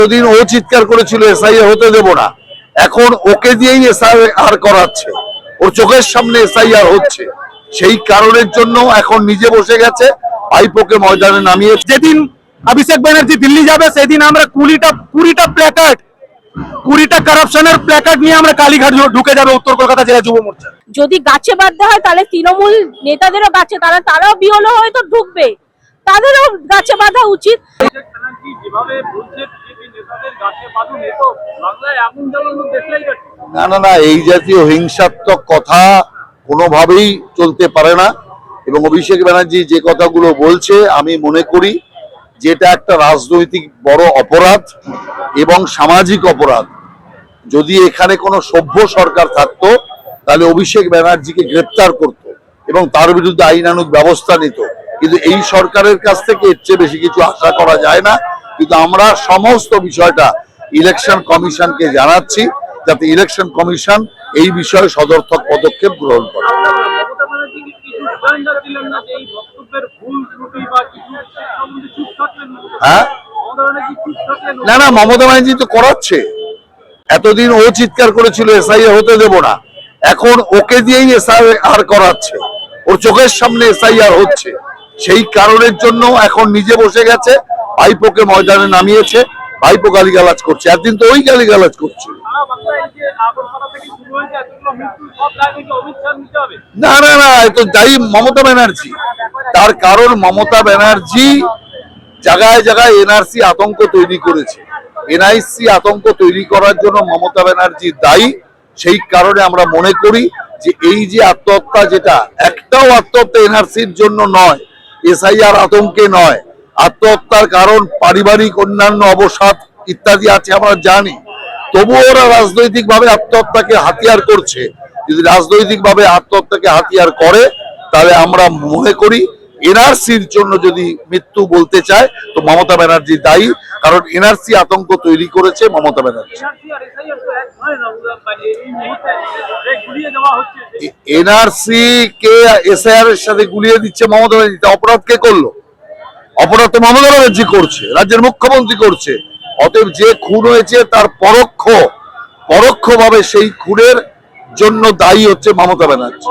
এতদিন ও চিৎকার করেছিল এসআইআর হতে দেব না। এখন ওকে দিয়েই এসআই আর করাচ্ছে। ওর চোখের সামনে এসআই আর হচ্ছে। সেই কারণের জন্য এখন নিজে বসে গেছে ভাইপোকে ময়দানে নামিয়ে যেদিন অভিষেক ব্যানার্জি দিল্লি যাবে সেদিন আমরা কুড়িটা কুড়িটা প্ল্যাকার্ড কুড়িটা কারাপশনের প্ল্যাকার্ড নিয়ে আমরা কালীঘাট ঢুকে যাবে উত্তর কলকাতা জেলা যুব মোর্চা। যদি গাছে বাঁধতে হয় তাহলে তৃণমূল নেতাদেরও গাছে তারা তারাও বিহলো হয়তো ঢুকবে। তাদেরও গাছে বাঁধা উচিত। যেভাবে না না না, এই জাতীয় হিংসাত্মক কথা কোনোভাবেই চলতে পারে না। এবং অভিষেক ব্যানার্জি যে কথাগুলো বলছে, আমি মনে করি যেটা একটা রাজনৈতিক বড় অপরাধ এবং সামাজিক অপরাধ। যদি এখানে কোনো সভ্য সরকার থাকতো, তাহলে অভিষেক ব্যানার্জিকে গ্রেপ্তার করত এবং তার বিরুদ্ধে আইনানুগ ব্যবস্থা নিত। কিন্তু এই সরকারের কাছ থেকে এর চেয়ে বেশি কিছু আশা করা যায় না। কিন্তু আমরা সমস্ত বিষয়টা ইলেকশন কমিশনকে জানাচ্ছি যাতে ইলেকশন কমিশন এই বিষয়ে সদর্থক পদক্ষেপ গ্রহণ করে। হ্যাঁ? না না, মমতা ব্যানার্জি তো করাচ্ছে। এতদিন ও চিৎকার করেছিল এসআইআর হতে দেব না। এখন ওকে দিয়েই এসআইআর করাচ্ছে। ওর চোখের সামনে এসআইআর হচ্ছে। সেই কারণের জন্য এখন নিজে বসে গেছে। ভাইপোকে ময়দানে নামিয়েছে, ভাইপো গালিগালাজ করছে। একদিন তো ওই গালিগালাজ করছে। না না না তো দায়ী মমতা ব্যানার্জি। তার কারণ মমতা ব্যানার্জি জায়গায় জায়গায় এনআরসি আতঙ্ক তৈরি করেছে। এনআইসি আতঙ্ক তৈরি করার জন্য মমতা ব্যানার্জি দায়ী। সেই কারণে আমরা মনে করি যে এই যে আত্মহত্যা যেটা, একটাও আত্মহত্যা এনআরসির জন্য নয়, এসআইআর আতঙ্কে নয়। আত্মহত্যার কারণ, পারিবারিক অন্যান্য অবসাদ ইত্যাদি আছে, আমরা জানি। তবুও ওরা রাজনৈতিক ভাবে আত্মহত্যাকে হাতিয়ার করছে। যদি রাজনৈতিক ভাবে আত্মহত্যাকে হাতিয়ার করে, তাহলে আমরা মনে করি এনআরসির জন্য যদি মৃত্যু বলতে চায়, তো মমতা ব্যানার্জি দায়ী। কারণ এনআরসি আতঙ্ক তৈরি করেছে মমতা ব্যানার্জি। এনআরসি কে এসআইআর এর সাথে গুলিয়ে দিচ্ছে মমতা ব্যানার্জি অপরাধ কে করল? অপরাধ মমতা ব্যানার্জি করছে, রাজ্যের মুখ্যমন্ত্রী করছে। অতএব যে খুন হয়েছে তার পরোক্ষ, পরোক্ষভাবে সেই খুনের জন্য দায়ী হচ্ছে মমতা ব্যানার্জি।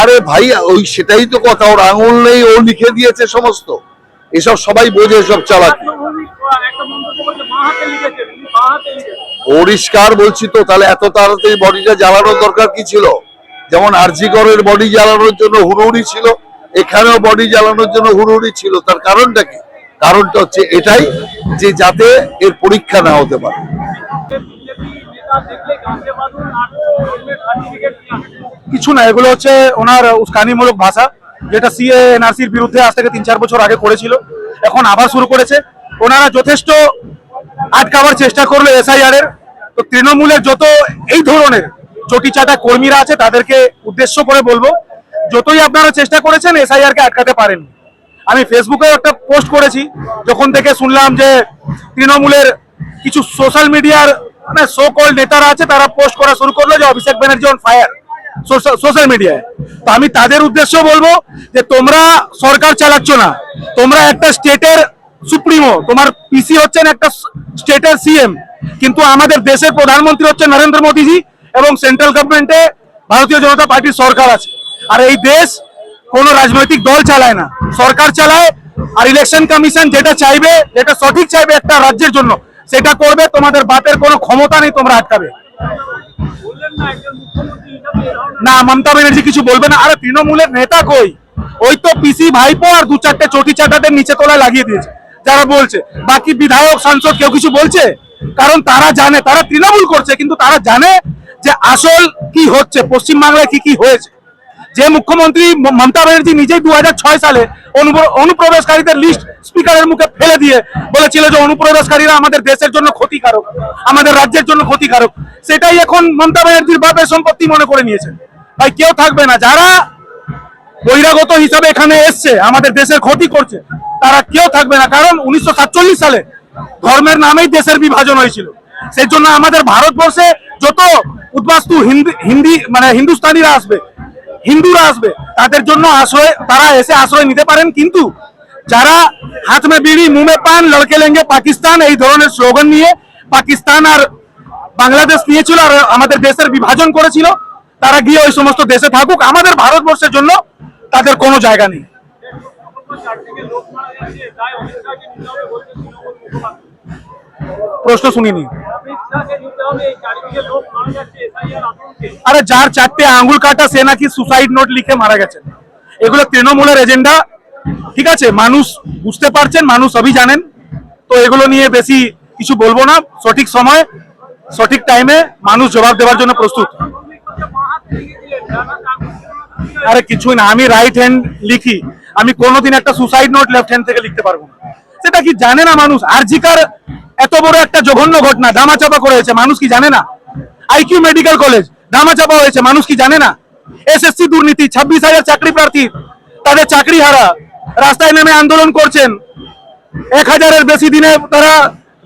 আরে ভাই, ওই সেটাই তো কথা, ওর আঙুল নেই, ও লিখে দিয়েছে সমস্ত। এসব সবাই বোঝে, এসব চালাকি। পরিষ্কার বলছি তো, তাহলে এত তাড়াতাড়ি বডিটা জ্বালানোর দরকার কি ছিল? যেমন আরজিগড়ের বডি জ্বালানোর জন্য হুড়ুহুড়ি ছিল, এখানেও বডি জ্বালানোর জন্য হুড়ুহুড়ি ছিল, তার কারণটা কি? কারণটা হচ্ছে এটাই যে যাতে এর পরীক্ষা না হতে পারে। কিছু না, এগুলো হচ্ছে ওনার উস্কানিমূলক ভাষা, যেটা সিএ, এনআরসির বিরুদ্ধে আজ থেকে তিন চার বছর আগে করেছিল, এখন আবার শুরু করেছে। ওনারা যথেষ্ট আটকাবার চেষ্টা করল এসআইআর এর তো তৃণমূলের যত এই ধরনের চটিচাটা কর্মীরা আছে, তাদেরকে উদ্দেশ্য করে বলব, যতই আপনারা চেষ্টা করেছেন এসআইআর কে আটকাতে পারেন আমি ফেসবুকে একটা পোস্ট করেছি, যখন থেকে শুনলাম যে তৃণমূলের কিছু সোশ্যাল মিডিয়ার মানে সো কল নেতারা আছে, তারা পোস্ট করা শুরু করল যে Abhishek Banerjee on fire social মিডিয়ায়। তো আমি তাদের উদ্দেশ্য বলব যে তোমরা সরকার চালাচ্ছ না, তোমরা একটা স্টেটের সুপ্রিমো, তোমার পিসি হচ্ছেন একটা স্টেটের সিএম। কিন্তু আমাদের দেশের প্রধানমন্ত্রী হচ্ছে নরেন্দ্র মোদীজি এবং সেন্ট্রাল গভর্নমেন্টে ভারতীয় জনতা পার্টির সরকার আছে। আর এই দেশ কোনো রাজনৈতিক দল চালায় না। সরকার চালায় আর ইলেকশন কমিশন যেটা চাইবে, যেটা সঠিক চাইবে একটা রাজ্যের জন্য, সেটা করবে। তোমাদের বাপের কোনো ক্ষমতা নেই, তোমরা আটকাবে। না, মমতা ব্যানার্জি কিছু বলবে না। আরে তৃণমূলের নেতা কই? ওই তো পিসি ভাইপো আর দু চারটে চটি চাটাদের নিচে তলায় লাগিয়ে দিয়েছে। যারা বলছে। বাকি বিধায়ক, সাংসদ কেউ কিছু বলছে? কারণ তারা জানে, তারা তৃণমূল করছে, কিন্তু তারা জানে যে আসল কি হচ্ছে পশ্চিমবাংলায় কি কি হয়েছে। যে মুখ্যমন্ত্রী মমতা ব্যানার্জি নিজেই দুহাজার ছয় সালে অনুপ্র- অনুপ্রবেশকারীদের লিস্ট স্পিকারের মুখে ফেলে দিয়ে বলেছিল যে অনুপ্রবেশকারীরা আমাদের দেশের জন্য ক্ষতিকারক, আমাদের রাজ্যের জন্য ক্ষতিকারক। সেটাই এখন মমতা ব্যানার্জির বাপের সম্পত্তি মনে করে নিয়েছেন। ভাই, কেউ থাকবে না। যারা বহিরাগত হিসাবে এখানে এসছে, আমাদের দেশের ক্ষতি করছে। তারা কেউ থাকবে না, কারণ উনিশশো সালে ধর্মের নামেই দেশের বিভাজন হয়েছিল। সেই জন্য আমাদের ভারতবর্ষে যত উদ্বাস্তু হিন্দি হিন্দি মানে হিন্দুস্তানিরা আসবে, হিন্দুরা আসবে, তাদের জন্য আশ্রয়, তারা এসে আশ্রয় নিতে পারেন। কিন্তু যারা হাত মে বিড়ি মুমে পান, লড়কে লেঙ্গে পাকিস্তান, এই ধরনের স্লোগান নিয়ে পাকিস্তান আর বাংলাদেশ নিয়েছিল আর আমাদের দেশের বিভাজন করেছিল, তারা গিয়ে ওই সমস্ত দেশে থাকুক। আমাদের ভারতবর্ষের জন্য তাদের কোনো জায়গা নেই। প্রশ্ন শুনিনি। আরে যার চারটে আঙ্গুল কাটা, সে নাকি সুসাইড নোট লিখে মারা গেছেন এগুলো তৃণমূলের এজেন্ডা ঠিক আছে? মানুষ বুঝতে পারছেন, মানুষ সবই জানেন। তো এগুলো নিয়ে বেশি কিছু বলব না। সঠিক সময়, সঠিক টাইমে মানুষ জবাব দেওয়ার জন্য প্রস্তুত। আরে কিছুই না, আমি রাইট হ্যান্ড লিখি। আমি কোনোদিন একটা সুসাইড নোট লেফট হ্যান্ড থেকে লিখতে পারব না। সেটা কি জানে না মানুষ? আরজিকার এত বড় একটা জঘন্য ঘটনা ধামাচাপা করেছে, মানুষ কি জানে না? আইকিউ মেডিকেল কলেজ ধামাচাপা হয়েছে, মানুষ কি জানে না? এসএসসি দুর্নীতি, ছাব্বিশ হাজার চাকরি প্রার্থী, তাদের চাকরি হারা, রাস্তায় নেমে আন্দোলন করছেন। এক হাজারের বেশি দিনে তারা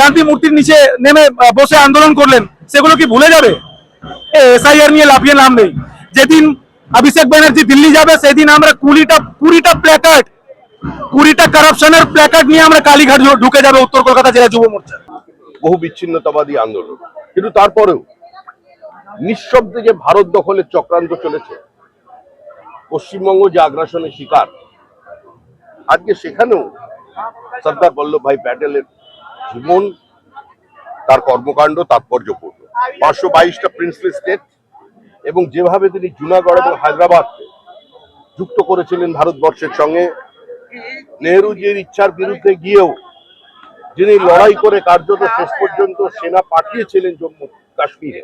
গান্ধী মূর্তির নিচে নেমে বসে আন্দোলন করলেন। সেগুলো কি ভুলে যাবে? এসআইআর নিয়ে লাফিয়ে নাম নেই। যেদিন অভিষেক ব্যানার্জি দিল্লি যাবে সেদিন আমরা কুড়িটা কুড়িটা প্ল্যাকার্ড কুড়িটা কারাপশনের প্ল্যাকার্ড নিয়ে আমরা কালীঘাট ঢুকে যাবে উত্তর কলকাতা জেলা যুব মোর্চা বহু বিচ্ছিন্নতাবাদী আন্দোলন। কিন্তু তারপরেও নিঃশব্দে যে ভারত দখলের চক্রান্ত চলেছে, পশ্চিমবঙ্গ যে আগ্রাসনের শিকার, আজকে সেখানেও সর্দার বল্লভভাই প্যাটেলের জীবন, তার কর্মকাণ্ড তাৎপর্যপূর্ণ। পাঁচশো বাইশটা প্রিন্সলি স্টেট এবং যেভাবে তিনি জুনাগড় এবং হায়দ্রাবাদকে যুক্ত করেছিলেন ভারতবর্ষের সঙ্গে, নেহরুজির ইচ্ছার বিরুদ্ধে গিয়েও যিনি লড়াই করে কার্যত শেষ পর্যন্ত সেনা পাঠিয়েছিলেন জম্মু কাশ্মীরে,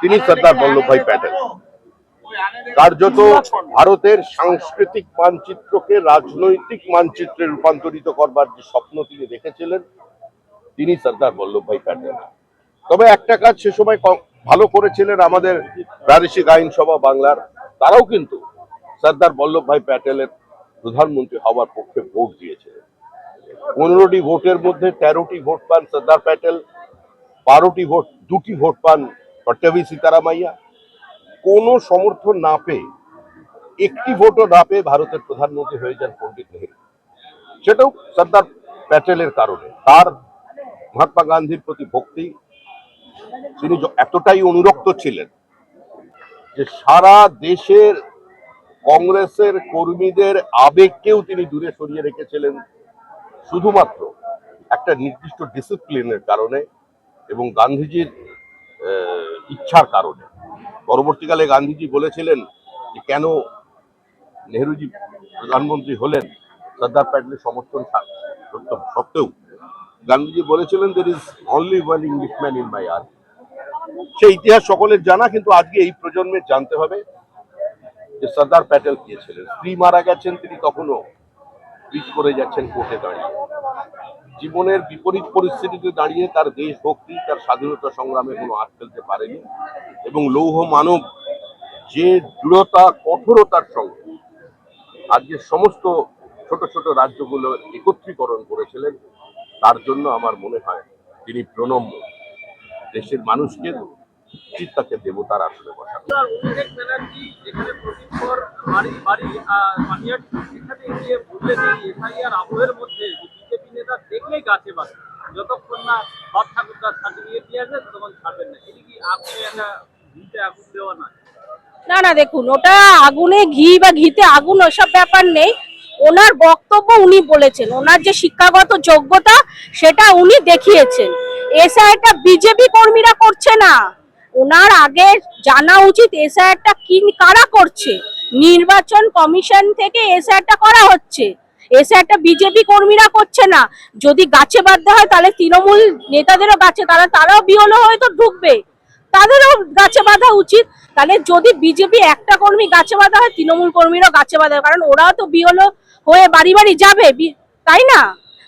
তিনি সর্দার বল্লভভাই প্যাটেল। কার্যত ভারতের সাংস্কৃতিক মানচিত্রকে রাজনৈতিক মানচিত্রে রূপান্তরিত করবার যে স্বপ্ন তিনি দেখেছিলেন, তিনি সর্দার বল্লভভাই প্যাটেল। তবে একটা কাজ সে সময় ভালো করেছিলেন আমাদের প্রাদেশিক আইনসভা বাংলার। তারাও কিন্তু সর্দার বল্লভভাই প্যাটেলের প্রধানমন্ত্রী হওয়ার পক্ষে ভোট দিয়েছিলেন। পনেরোটি ভোটের মধ্যে তেরোটি ভোট পান সর্দার প্যাটেল, বারোটি ভোট, দুটি ভোট পান পট্টাভি সীতারামাইয়া। কোনো সমর্থন না পেয়ে, একটি ভোটও না পেয়ে ভারতের প্রধানমন্ত্রী হয়ে যান পণ্ডিত নেহেরু। সেটাও সর্দার প্যাটেলের কারণে। তার মহাত্মা গান্ধীর প্রতি ভক্তি তিনি এতটাই অনুরক্ত ছিলেন যে সারা দেশের কংগ্রেসের কর্মীদের আবেগকেও তিনি দূরে সরিয়ে রেখেছিলেন শুধুমাত্র একটা নির্দিষ্ট ডিসিপ্লিনের কারণে এবং গান্ধীজির ইচ্ছার কারণে। পরবর্তীকালে গান্ধীজি বলেছিলেন যে, কেন নেহরুজি প্রধানমন্ত্রী হলেন? সর্দার প্যাটেলের সমর্থন সত্ত্বেও গান্ধীজি বলেছিলেন there is only one English man in my army সেই ইতিহাস সকলের জানা, কিন্তু আজকে এই প্রজন্মের জানতে হবে যে সর্দার প্যাটেল কে ছিলেন। স্ত্রী মারা গেছেন, তিনি তখনও পিচ করে যাচ্ছেন কোর্টে দাঁড়িয়ে। জীবনের বিপরীত পরিস্থিতিতে দাঁড়িয়ে তার দেশভক্তি তার স্বাধীনতা সংগ্রামে কোনো হাত ফেলতে পারেনি এবং লৌহ মানব যে দৃঢ়তা, কঠোরতার সঙ্গে আজকে সমস্ত ছোট ছোট রাজ্যগুলো একত্রীকরণ করেছিলেন তার জন্য আমার মনে হয় তিনি প্রণম্য। দেশের মানুষকে উচিত তাকে দেবতার আসলে বসানো যতক্ষণ না সার্টিফিকেট দিয়ে ততক্ষণ ছাড়বেন না। এটি কি আগুনে একটা ভিতে আগুন দেওয়া না না না দেখুন ওটা আগুনে ঘি বা ঘিতে আগুন ওসব ব্যাপার নেই। ওনার বক্তব্য উনি বলেছেন, ওনার যে শিক্ষাগত যোগ্যতা সেটা উনি দেখিয়েছেন। এসআইটা বিজেপি কর্মীরা করছে না। ওনার আগে জানা উচিত এসআইটা কি, কারা করছে? নির্বাচন কমিশন থেকে এসআইটা করা হচ্ছে। এসআইটা বিজেপি কর্মীরা করছে না। যদি গাছে বাঁধতে হয় তাহলে তৃণমূল নেতাদেরও গাছে, তারা তারাও বিহলো হয়তো ঢুকবে। তাদেরও গাছে বাঁধা উচিত। তাহলে যদি বিজেপি একটা কর্মী গাছে বাঁধা হয়, তৃণমূল কর্মীরাও গাছে বাঁধা। কারণ ওরাও তো বিহলো হয়ে বাড়ি বাড়ি যাবে তাই না?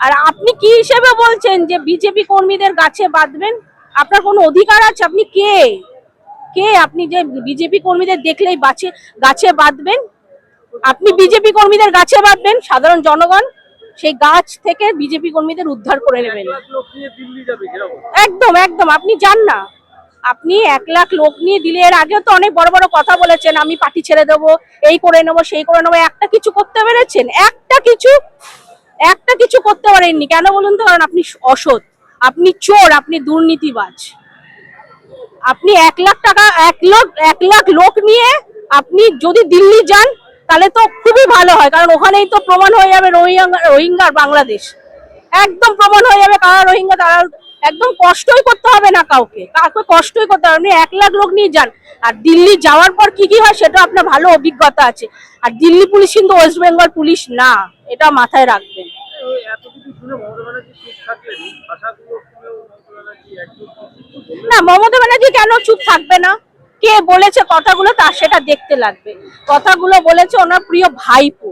আর আপনি কি হিসেবে বলছেন যে বিজেপি কর্মীদের গাছে বাঁধবেন? আপনার কোনো অধিকার আছে? আপনি কে? কে আপনি যে বিজেপি কর্মীদের দেখলেই বাঁচে গাছে বাঁধবেন? আপনি বিজেপি কর্মীদের গাছে বাঁধবেন সাধারণ জনগণ? সেই গাছ থেকে বিজেপি কর্মীদের উদ্ধার করে নেবেন। একদম একদম আপনি যান না। আপনি এক লাখ লোক নিয়ে দিলে, এর আগেও তো অনেক বড় বড় কথা বলেছেন, আমি পার্টি ছেড়ে দেবো, এই করে নেব, সেই করে নেব, একটা কিছু করতে পেরেছেন? একটা কিছু একটা কিছু করতে পারেননি। কেন বলুন তো? কারণ আপনি অসৎ, আপনি চোর, আপনি দুর্নীতিবাজ। আপনি এক লাখ টাকা, এক লাখ এক লাখ লোক নিয়ে আপনি যদি দিল্লি যান, তাহলে তো খুবই ভালো হয়, কারণ ওখানেই তো প্রমাণ হয়ে যাবে রোহিঙ্গা, রোহিঙ্গার বাংলাদেশ। একদম প্রমাণ হয়ে যাবে কারা রোহিঙ্গা, তারা একদম কষ্টই করতে হবে না কাউকে। কাউকে কষ্টই করতে হবে এক লাখ লোক নিয়ে যান। আর দিল্লি যাওয়ার পর কি কি হয় সেটা আপনার ভালো অভিজ্ঞতা আছে। আর দিল্লি পুলিশ কিন্তু ওয়েস্ট বেঙ্গল পুলিশ না, এটা মাথায় রাখবেন। না, মমতা ব্যানার্জি কেন চুপ থাকবে না? কে বলেছে কথাগুলো তার সেটা দেখতে লাগবে। কথাগুলো বলেছে ওনার প্রিয় ভাইপো।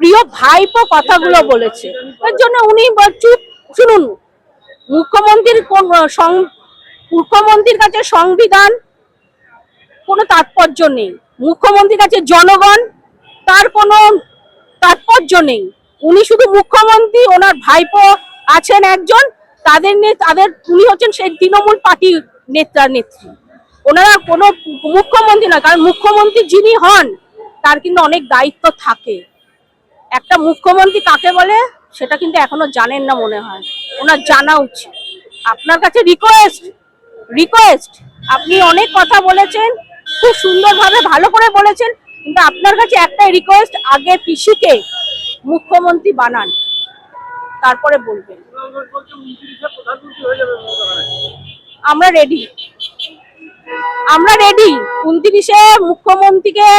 প্রিয় ভাইপো কথাগুলো বলেছে। এর জন্য উনি চুপ। শুনুন মুখ্যমন্ত্রীর কোন মুখ্যমন্ত্রীর কাছে সংবিধান কোনো তাৎপর্য নেই। মুখ্যমন্ত্রীর কাছে জনগণ, তার কোনো তাৎপর্য নেই। উনি শুধু মুখ্যমন্ত্রী, ওনার ভাইপো আছেন একজন, তাদের নিয়ে তাদের, উনি হচ্ছেন সেই তৃণমূল পার্টির নেতা, নেত্রী। ওনারা কোনো মুখ্যমন্ত্রী না, কারণ মুখ্যমন্ত্রী যিনি হন, তার কিন্তু অনেক দায়িত্ব থাকে। একটা মুখ্যমন্ত্রী কাকে বলে, সেটা কিন্তু এখনও জানেন না মনে হয়। ওনার জানা উচিত। আপনার কাছে রিকোয়েস্ট রিকোয়েস্ট আপনি অনেক কথা বলেছেন, খুব সুন্দরভাবে ভালো করে বলেছেন, কিন্তু আপনার কাছে একটাই রিকোয়েস্ট আগে পিসিকে মুখ্যমন্ত্রী বানান, তারপরে বলবেন। আমরা রেডি আমরা রেডি উনত্রিশে মুখ্যমন্ত্রীকে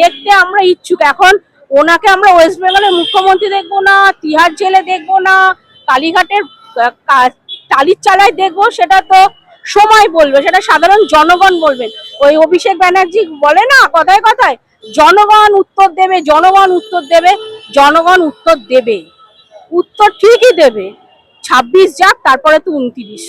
দেখতে আমরা ইচ্ছুক। এখন ওনাকে আমরা ওয়েস্ট বেঙ্গলের মুখ্যমন্ত্রী দেখব না, তিহার জেলে দেখব না কালীঘাটের টালির চালায় দেখব, সেটা তো সময় বলবে, সেটা সাধারণ জনগণ বলবেন ওই অভিষেক ব্যানার্জি বলে না, কথায় কথায়? জনগণ উত্তর দেবে, জনগণ উত্তর দেবে, জনগণ উত্তর দেবে। উত্তর ঠিকই দেবে। ছাব্বিশ যাক, তারপরে তো উনত্রিশ।